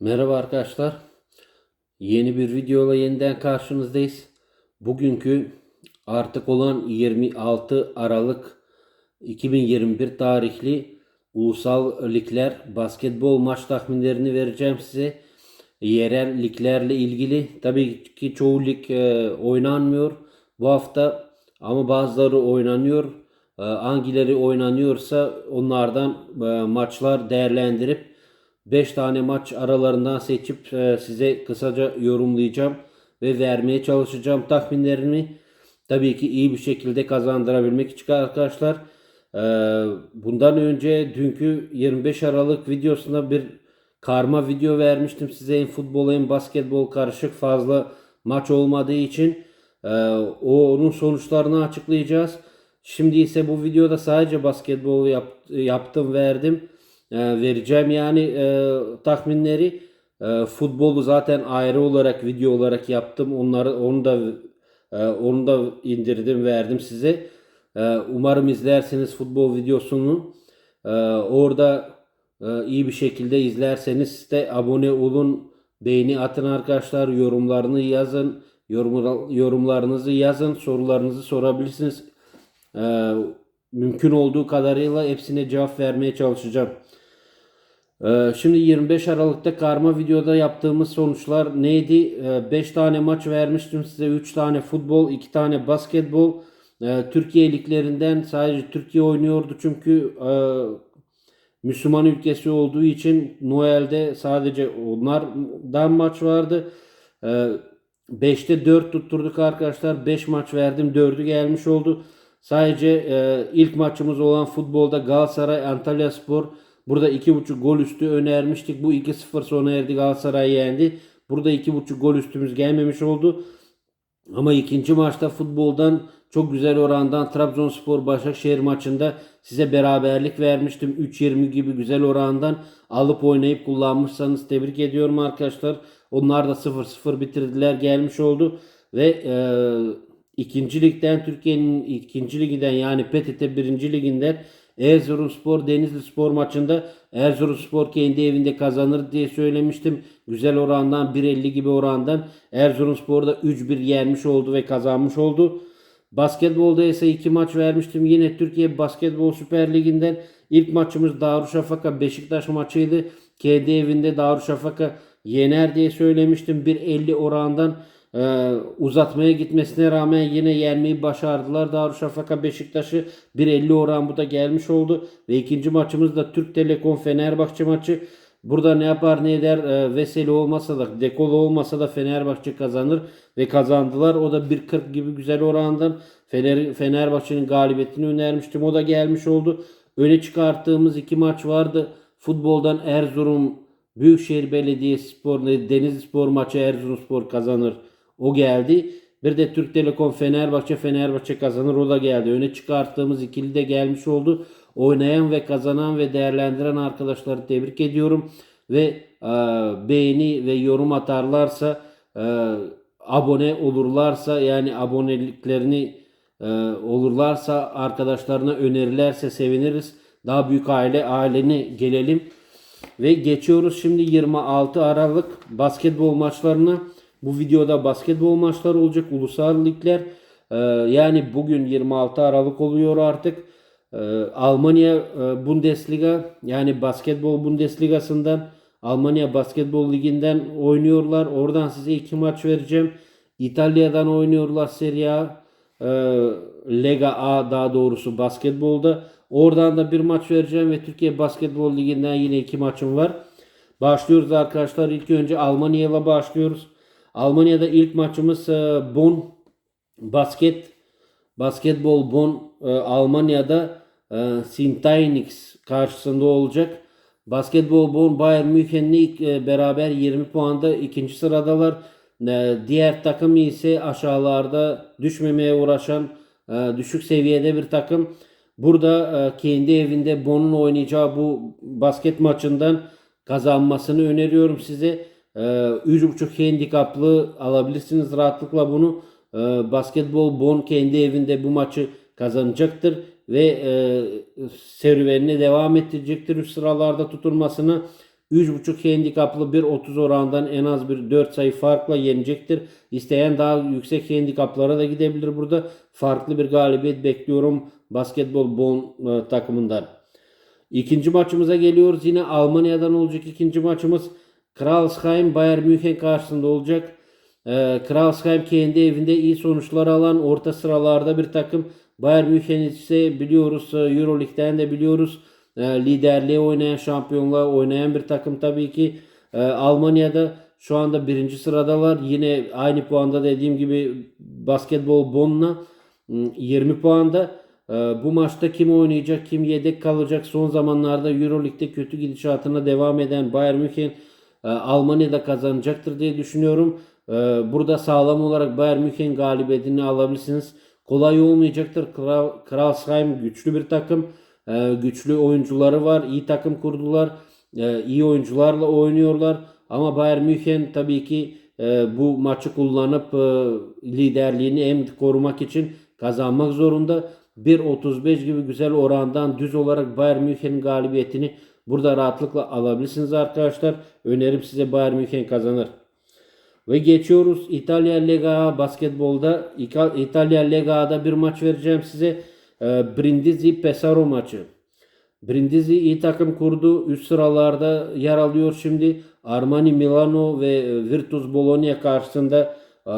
Merhaba arkadaşlar. Yeni bir videoyla yeniden karşınızdayız. Bugünkü artık olan 26 Aralık 2021 tarihli ulusal ligler basketbol maç tahminlerini vereceğim size. Yerel liglerle ilgili tabii ki çoğu lig e, oynanmıyor bu hafta ama bazıları oynanıyor. E, hangileri oynanıyorsa onlardan e, maçlar değerlendirip 5 tane maç aralarından seçip e, size kısaca yorumlayacağım ve vermeye çalışacağım tahminlerimi. Tabii ki iyi bir şekilde kazandırabilmek için arkadaşlar. E, bundan önce dünkü 25 Aralık videosunda bir karma video vermiştim size. Hem futbol hem basketbol karışık fazla maç olmadığı için e, o onun sonuçlarını açıklayacağız. Şimdi ise bu videoda sadece basketbol yap, yaptım verdim vereceğim yani e, tahminleri. E, futbolu zaten ayrı olarak video olarak yaptım. Onları onu da e, onu da indirdim verdim size. E, umarım izlersiniz futbol videosunu. E, orada e, iyi bir şekilde izlerseniz de abone olun, beğeni atın arkadaşlar, yorumlarını yazın, yorum, yorumlarınızı yazın, sorularınızı sorabilirsiniz. E, mümkün olduğu kadarıyla hepsine cevap vermeye çalışacağım. Ee, Şimdi 25 Aralık'ta karma videoda yaptığımız sonuçlar neydi? 5 tane maç vermiştim size. 3 tane futbol, 2 tane basketbol. Ee, Türkiye liglerinden sadece Türkiye oynuyordu çünkü e, Müslüman ülkesi olduğu için Noel'de sadece onlardan maç vardı. 5'te 4 tutturduk arkadaşlar. 5 maç verdim. 4'ü gelmiş oldu. Sadece e, ilk maçımız olan futbolda Galatasaray Antalya Spor Burada 2.5 gol üstü önermiştik. Bu 2-0 sona erdi Galatasaray yendi. Burada 2.5 gol üstümüz gelmemiş oldu. Ama ikinci maçta futboldan çok güzel orandan Trabzonspor Başakşehir maçında size beraberlik vermiştim. 3.20 gibi güzel orandan alıp oynayıp kullanmışsanız tebrik ediyorum arkadaşlar. Onlar da 0-0 bitirdiler gelmiş oldu. Ve e, ikinci ligden Türkiye'nin ikinci liginden yani PTT birinci liginden Erzurumspor Denizli Spor maçında Erzurumspor kendi evinde kazanır diye söylemiştim. Güzel orandan 1.50 gibi orandan Erzurumspor da 3-1 yenmiş oldu ve kazanmış oldu. Basketbolda ise iki maç vermiştim. Yine Türkiye Basketbol Süper Ligi'nden ilk maçımız Darüşşafaka Beşiktaş maçıydı. Kendi evinde Darüşşafaka yener diye söylemiştim. 1.50 orandan ee, uzatmaya gitmesine rağmen yine yenmeyi başardılar. Darüşşafaka Beşiktaş'ı 1.50 oran bu da gelmiş oldu. Ve ikinci maçımız da Türk Telekom Fenerbahçe maçı. Burada ne yapar ne eder e, Veseli olmasa da Dekolo olmasa da Fenerbahçe kazanır ve kazandılar. O da 1.40 gibi güzel orandan Fener, Fenerbahçe'nin galibiyetini önermiştim. O da gelmiş oldu. Öne çıkarttığımız iki maç vardı. Futboldan Erzurum Büyükşehir Belediyespor Denizli Spor maçı Erzurumspor kazanır. O geldi. Bir de Türk Telekom Fenerbahçe Fenerbahçe kazanır o da geldi. Öne çıkarttığımız ikili de gelmiş oldu. Oynayan ve kazanan ve değerlendiren arkadaşları tebrik ediyorum. Ve e, beğeni ve yorum atarlarsa e, abone olurlarsa yani aboneliklerini e, olurlarsa arkadaşlarına önerirlerse seviniriz. Daha büyük aile aileni gelelim. Ve geçiyoruz şimdi 26 Aralık basketbol maçlarına. Bu videoda basketbol maçları olacak. Ulusal ligler. Ee, yani bugün 26 Aralık oluyor artık. Ee, Almanya e, Bundesliga yani basketbol Bundesliga'sından Almanya Basketbol Ligi'nden oynuyorlar. Oradan size iki maç vereceğim. İtalya'dan oynuyorlar Serie A. E, Lega A daha doğrusu basketbolda. Oradan da bir maç vereceğim ve Türkiye Basketbol Ligi'nden yine iki maçım var. Başlıyoruz arkadaşlar. İlk önce Almanya'yla başlıyoruz. Almanya'da ilk maçımız e, Bonn basket basketbol Bonn e, Almanya'da e, Sintynix karşısında olacak. Basketbol Bonn Bayern Münih'le ilk beraber 20 puanda ikinci sıradalar. Diğer takım ise aşağılarda düşmemeye uğraşan düşük seviyede bir takım. Burada kendi evinde Bonn'un oynayacağı bu basket maçından kazanmasını öneriyorum size. 3.5 handikaplı alabilirsiniz rahatlıkla bunu. Ee, basketbol Bon kendi evinde bu maçı kazanacaktır ve e, serüvenini devam ettirecektir üst sıralarda tutulmasını. 3.5 handikaplı bir 30 orandan en az bir 4 sayı farkla yenecektir. İsteyen daha yüksek handikaplara da gidebilir burada. Farklı bir galibiyet bekliyorum basketbol bon e, takımından. İkinci maçımıza geliyoruz. Yine Almanya'dan olacak ikinci maçımız. Kralsheim Bayern München karşısında olacak. Ee, Kralsheim kendi evinde iyi sonuçlar alan orta sıralarda bir takım. Bayern München ise biliyoruz e, Euroleague'den de biliyoruz. E, liderliğe oynayan, şampiyonluğa oynayan bir takım tabii ki. E, Almanya'da şu anda birinci sıradalar. Yine aynı puanda dediğim gibi basketbol Bonn'la 20 puanda. Ee, Bu maçta kim oynayacak, kim yedek kalacak? Son zamanlarda Euroleague'de kötü gidişatına devam eden Bayern München e, Almanya'da kazanacaktır diye düşünüyorum. Ee, Burada sağlam olarak Bayern München galibiyetini alabilirsiniz. Kolay olmayacaktır. Kral, Kralsheim güçlü bir takım. Ee, Güçlü oyuncuları var. iyi takım kurdular. Ee, iyi oyuncularla oynuyorlar. Ama Bayern München tabii ki e, bu maçı kullanıp e, liderliğini hem korumak için kazanmak zorunda. 1.35 gibi güzel orandan düz olarak Bayern München galibiyetini burada rahatlıkla alabilirsiniz arkadaşlar. Önerim size Bayern München kazanır. Ve geçiyoruz İtalya Lega basketbolda. İtalya Lega'da bir maç vereceğim size. Ee, Brindisi Pesaro maçı. Brindisi iyi takım kurdu. Üst sıralarda yer alıyor şimdi. Armani Milano ve Virtus Bologna karşısında e,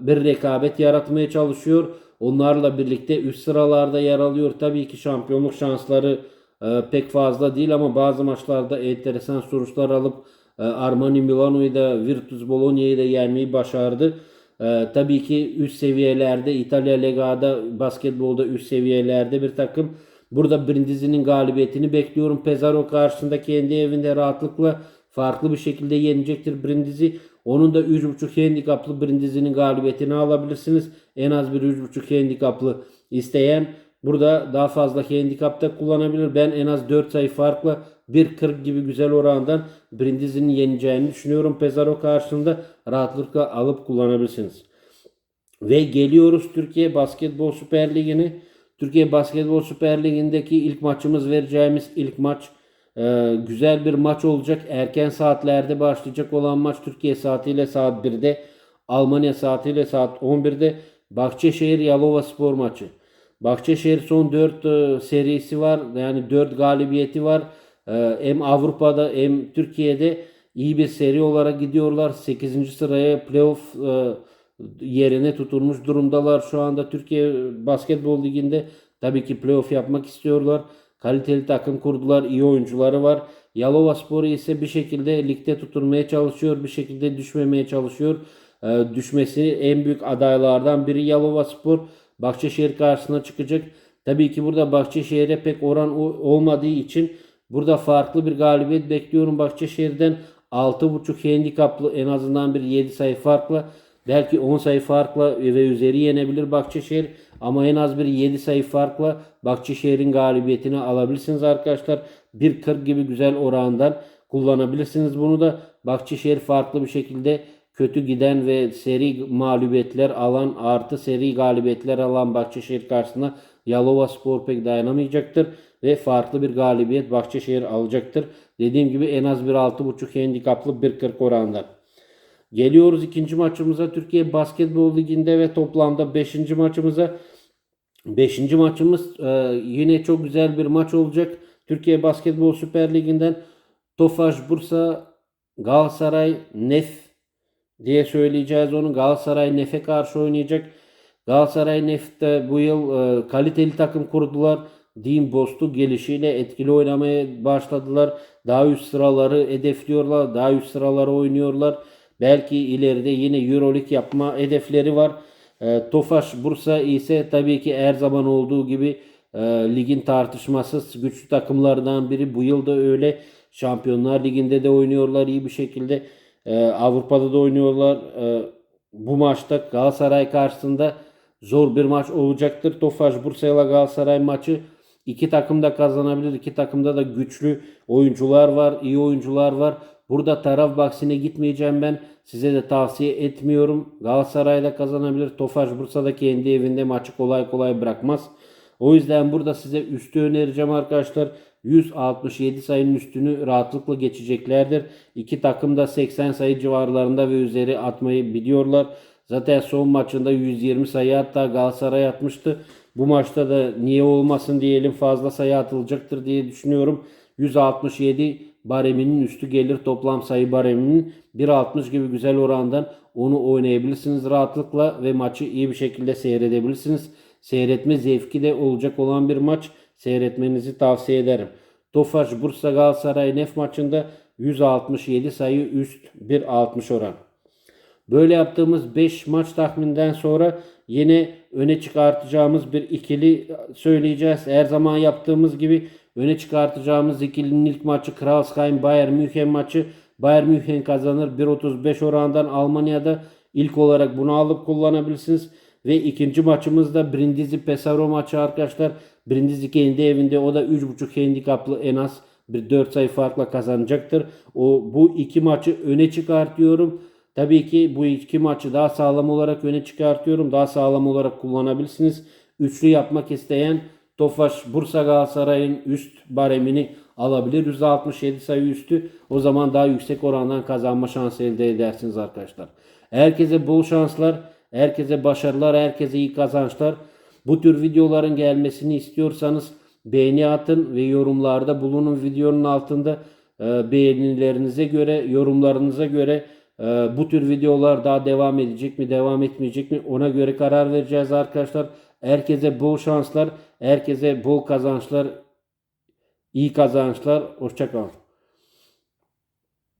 bir rekabet yaratmaya çalışıyor. Onlarla birlikte üst sıralarda yer alıyor. Tabii ki şampiyonluk şansları e, pek fazla değil ama bazı maçlarda enteresan sonuçlar alıp e, Armani Milano'yu da Virtus Bologna'yı da yenmeyi başardı. E, tabii ki üst seviyelerde İtalya Lega'da basketbolda üst seviyelerde bir takım. Burada Brindisi'nin galibiyetini bekliyorum. Pesaro karşısında kendi evinde rahatlıkla farklı bir şekilde yenecektir Brindisi. Onun da 3.5 handikaplı Brindisi'nin galibiyetini alabilirsiniz. En az bir 3.5 handikaplı isteyen burada daha fazla handikapta kullanabilir. Ben en az 4 sayı farkla 1.40 gibi güzel orandan Brindisi'nin yeneceğini düşünüyorum. Pesaro karşısında rahatlıkla alıp kullanabilirsiniz. Ve geliyoruz Türkiye Basketbol Süper Ligi'ne. Türkiye Basketbol Süper Ligi'ndeki ilk maçımız vereceğimiz ilk maç e, güzel bir maç olacak. Erken saatlerde başlayacak olan maç Türkiye saatiyle saat 1'de, Almanya saatiyle saat 11'de Bahçeşehir Yalova Spor maçı. Bahçeşehir son 4 serisi var. Yani 4 galibiyeti var. E, hem Avrupa'da hem Türkiye'de iyi bir seri olarak gidiyorlar. 8. sıraya playoff e, yerine tutulmuş durumdalar. Şu anda Türkiye Basketbol Ligi'nde tabii ki playoff yapmak istiyorlar. Kaliteli takım kurdular. iyi oyuncuları var. Yalova Spor ise bir şekilde ligde tutunmaya çalışıyor. Bir şekilde düşmemeye çalışıyor. Düşmesi en büyük adaylardan biri Yalova Spor. Bahçeşehir karşısına çıkacak. Tabii ki burada Bahçeşehir'e pek oran olmadığı için burada farklı bir galibiyet bekliyorum Bahçeşehir'den. 6.5 handikaplı en azından bir 7 sayı farkla belki 10 sayı farkla ve üzeri yenebilir Bahçeşehir ama en az bir 7 sayı farkla Bahçeşehir'in galibiyetini alabilirsiniz arkadaşlar. 1.40 gibi güzel orandan kullanabilirsiniz bunu da. Bahçeşehir farklı bir şekilde kötü giden ve seri mağlubiyetler alan artı seri galibiyetler alan Bahçeşehir karşısında Yalova Spor pek dayanamayacaktır ve farklı bir galibiyet Bahçeşehir alacaktır. Dediğim gibi en az bir 6.5 handikaplı 1.40 orandan. Geliyoruz ikinci maçımıza Türkiye Basketbol Ligi'nde ve toplamda 5. maçımıza. 5. maçımız e, yine çok güzel bir maç olacak. Türkiye Basketbol Süper Ligi'nden Tofaş Bursa Galatasaray Nef diye söyleyeceğiz onu. Galatasaray Nef'e karşı oynayacak. Galatasaray Nef'te bu yıl e, kaliteli takım kurdular. Dean Bost'u gelişiyle etkili oynamaya başladılar. Daha üst sıraları hedefliyorlar. Daha üst sıraları oynuyorlar. Belki ileride yine Euroleague yapma hedefleri var. E, Tofaş Bursa ise tabii ki her zaman olduğu gibi e, ligin tartışmasız güçlü takımlardan biri. Bu yıl da öyle. Şampiyonlar Ligi'nde de oynuyorlar iyi bir şekilde. E, Avrupa'da da oynuyorlar. E, bu maçta Galatasaray karşısında zor bir maç olacaktır. Tofaş Bursa ile Galatasaray maçı iki takım da kazanabilir. İki takımda da güçlü oyuncular var, iyi oyuncular var. Burada taraf bahsine gitmeyeceğim ben. Size de tavsiye etmiyorum. Galatasaray da kazanabilir. Tofaş Bursa da kendi evinde maçı kolay kolay bırakmaz. O yüzden burada size üstü önereceğim arkadaşlar. 167 sayının üstünü rahatlıkla geçeceklerdir. İki takım da 80 sayı civarlarında ve üzeri atmayı biliyorlar. Zaten son maçında 120 sayı hatta Galatasaray atmıştı. Bu maçta da niye olmasın diyelim fazla sayı atılacaktır diye düşünüyorum. 167 bareminin üstü gelir toplam sayı bareminin 1.60 gibi güzel orandan onu oynayabilirsiniz rahatlıkla ve maçı iyi bir şekilde seyredebilirsiniz. Seyretme zevki de olacak olan bir maç seyretmenizi tavsiye ederim. Tofaş Bursa Galatasaray Nef maçında 167 sayı üst 1.60 oran. Böyle yaptığımız 5 maç tahmininden sonra yine öne çıkartacağımız bir ikili söyleyeceğiz. Her zaman yaptığımız gibi öne çıkartacağımız ikilinin ilk maçı Kralsheim Bayern München maçı. Bayern München kazanır 1.35 orandan Almanya'da ilk olarak bunu alıp kullanabilirsiniz. Ve ikinci maçımız da Brindisi Pesaro maçı arkadaşlar. Brindisi kendi evinde o da 3.5 handikaplı en az bir 4 sayı farkla kazanacaktır. O bu iki maçı öne çıkartıyorum. Tabii ki bu iki maçı daha sağlam olarak öne çıkartıyorum. Daha sağlam olarak kullanabilirsiniz. Üçlü yapmak isteyen Tofaş Bursa Galatasaray'ın üst baremini alabilir. 167 sayı üstü. O zaman daha yüksek orandan kazanma şansı elde edersiniz arkadaşlar. Herkese bol şanslar. Herkese başarılar. Herkese iyi kazançlar. Bu tür videoların gelmesini istiyorsanız beğeni atın ve yorumlarda bulunun videonun altında e, beğenilerinize göre, yorumlarınıza göre e, bu tür videolar daha devam edecek mi, devam etmeyecek mi ona göre karar vereceğiz arkadaşlar. Herkese bol şanslar, herkese bol kazançlar, iyi kazançlar. Hoşçakalın.